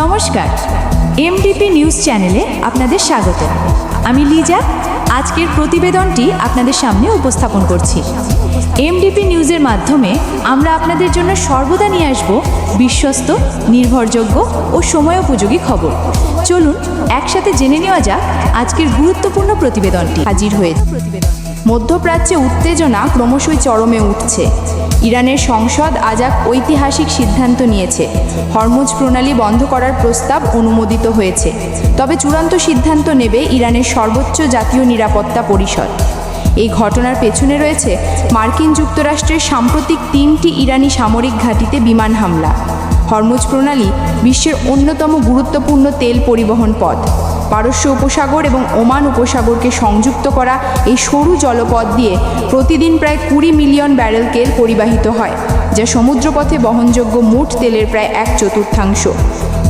নমস্কার। MDP news চ্যানেলে আপনাদের স্বাগত। আমি লিজা। আজকের প্রতিবেদনটি আপনাদের সামনে উপস্থাপন করছি। এমডিপি নিউজের মাধ্যমে আমরা আপনাদের জন্য সর্বদা নিয়ে আসব বিশ্বস্ত, নির্ভরযোগ্য ও সময়োপযোগী খবর। চলুন, একসাথে জেনে নেওয়া যাক আজকের গুরুত্বপূর্ণ প্রতিবেদনটি। হাজির হয়েছে মধ্যপ্রাচ্যে উত্তেজনা ক্রমশই চরমে উঠছে। ইরানের সংসদ আজ এক ঐতিহাসিক সিদ্ধান্ত নিয়েছে। হরমুজ প্রণালী বন্ধ করার প্রস্তাব অনুমোদিত হয়েছে। তবে চূড়ান্ত সিদ্ধান্ত নেবে ইরানের সর্বোচ্চ জাতীয় নিরাপত্তা পরিষদ। এই ঘটনার পেছনে রয়েছে মার্কিন যুক্তরাষ্ট্রের সাম্প্রতিক তিনটি ইরানি সামরিক ঘাঁটিতে বিমান হামলা। হরমুজ প্রণালী বিশ্বের অন্যতম গুরুত্বপূর্ণ তেল পরিবহন পথ। পারস্য উপসাগর এবং ওমান উপসাগরকে সংযুক্ত করা এই সরু জলপথ দিয়ে প্রতিদিন প্রায় কুড়ি মিলিয়ন ব্যারেল তেল পরিবাহিত হয়, যা সমুদ্রপথে বহনযোগ্য মোট তেলের প্রায় এক চতুর্থাংশ।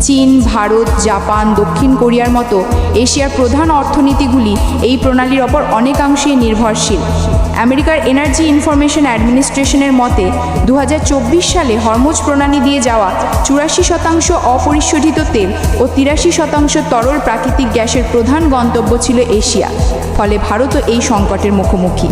চীন, ভারত, জাপান, দক্ষিণ কোরিয়ার মতো এশিয়ার প্রধান অর্থনীতিগুলি এই প্রণালীর ওপর অনেকাংশেই নির্ভরশীল। আমেরিকার এনার্জি ইনফরমেশন অ্যাডমিনিস্ট্রেশনের মতে দু হাজার চব্বিশ সালে হরমোজ প্রণালী দিয়ে যাওয়া চুরাশি শতাংশ অপরিশোধিত তেল ও তিরাশি শতাংশ তরল প্রাকৃতিক গ্যাসের প্রধান গন্তব্য ছিল এশিয়া। ফলে ভারতও এই সংকটের মুখোমুখি।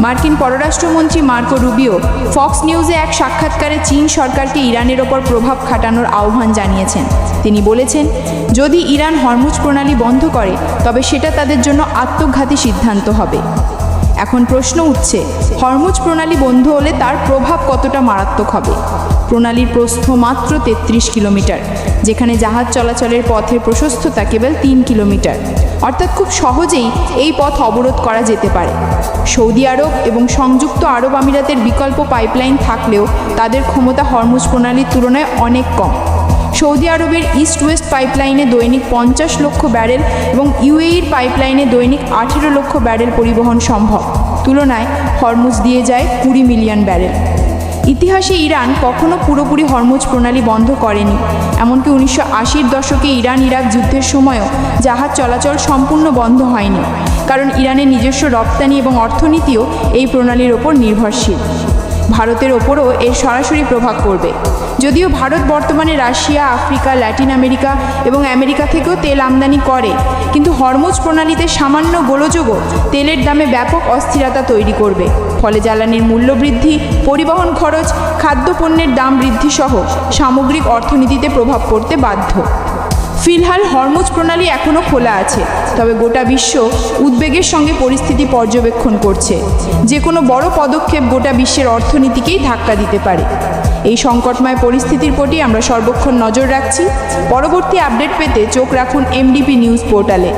মার্কিন পররাষ্ট্রমন্ত্রী মার্কো রুবিও ফক্স নিউজে এক সাক্ষাৎকারে চীন সরকারকে ইরানের ওপর প্রভাব খাটানোর আহ্বান জানিয়েছেন। তিনি বলেছেন, যদি ইরান হরমুজ প্রণালী বন্ধ করে, তবে সেটা তাদের জন্য আত্মঘাতী সিদ্ধান্ত হবে। এখন প্রশ্ন উঠছে, হরমুজ প্রণালী বন্ধ হলে তার প্রভাব কতটা মারাত্মক হবে? প্রণালীর প্রস্থ মাত্র তেত্রিশ কিলোমিটার, যেখানে জাহাজ চলাচলের পথের প্রশস্ততা কেবল তিন কিলোমিটার। অর্থাৎ খুব সহজেই এই পথ অবরোধ করা যেতে পারে। সৌদি আরব এবং সংযুক্ত আরব আমিরাতের বিকল্প পাইপলাইন থাকলেও তাদের ক্ষমতা হরমুজ প্রণালীর তুলনায় অনেক কম। সৌদি আরবের ইস্ট ওয়েস্ট পাইপলাইনে দৈনিক পঞ্চাশ লক্ষ ব্যারেল এবং ইউএইর পাইপলাইনে দৈনিক আঠেরো লক্ষ ব্যারেল পরিবহন সম্ভব। তুলনায় হরমুজ দিয়ে যায় কুড়ি মিলিয়ন ব্যারেল। ইতিহাসে ইরান কখনো পুরোপুরি হরমুজ প্রণালী বন্ধ করেনি। এমনকি উনিশশো আশির দশকে ইরান ইরাক যুদ্ধের সময়ও জাহাজ চলাচল সম্পূর্ণ বন্ধ হয়নি। কারণ ইরানের নিজস্ব রপ্তানি এবং অর্থনীতিও এই প্রণালীর ওপর নির্ভরশীল। ভারতের ওপরও এর সরাসরি প্রভাব পড়বে। যদিও ভারত বর্তমানে রাশিয়া, আফ্রিকা, ল্যাটিন আমেরিকা এবং আমেরিকা থেকেও তেল আমদানি করে, কিন্তু হরমুজ প্রণালীতে সামান্য গোলযোগও তেলের দামে ব্যাপক অস্থিরতা তৈরি করবে। ফলে জ্বালানির মূল্য বৃদ্ধি, পরিবহন খরচ, খাদ্যপণ্যের দাম বৃদ্ধি সহ সামগ্রিক অর্থনীতিতে প্রভাব পড়তে বাধ্য। ফিলহাল হরমুজ প্রণালী এখনও খোলা আছে, তবে গোটা বিশ্ব উদ্বেগের সঙ্গে পরিস্থিতি পর্যবেক্ষণ করছে। যে কোনো বড় পদক্ষেপ গোটা বিশ্বের অর্থনীতিকেই ধাক্কা দিতে পারে। এই সংকটময় পরিস্থিতির প্রতি আমরা সর্বক্ষণ নজর রাখছি। পরবর্তী আপডেট পেতে চোখ রাখুন এমডিপি নিউজ পোর্টালে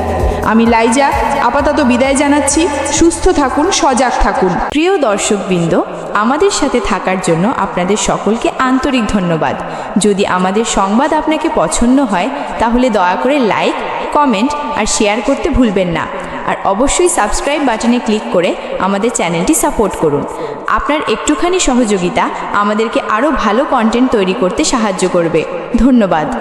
আমি লাইজা, আপাতত বিদায় জানাচ্ছি। সুস্থ থাকুন, সজাগ থাকুন। প্রিয় দর্শকবৃন্দ, আমাদের সাথে থাকার জন্য আপনাদের সকলকে আন্তরিক ধন্যবাদ। যদি আমাদের সংবাদ আপনাকে পছন্দ হয়, তাহলে দয়া করে লাইক, কমেন্ট আর শেয়ার করতে ভুলবেন না। আর অবশ্যই সাবস্ক্রাইব বাটনে ক্লিক করে আমাদের চ্যানেলটি সাপোর্ট করুন। আপনার একটুখানি সহযোগিতা আমাদেরকে আরও ভালো কন্টেন্ট তৈরি করতে সাহায্য করবে। ধন্যবাদ।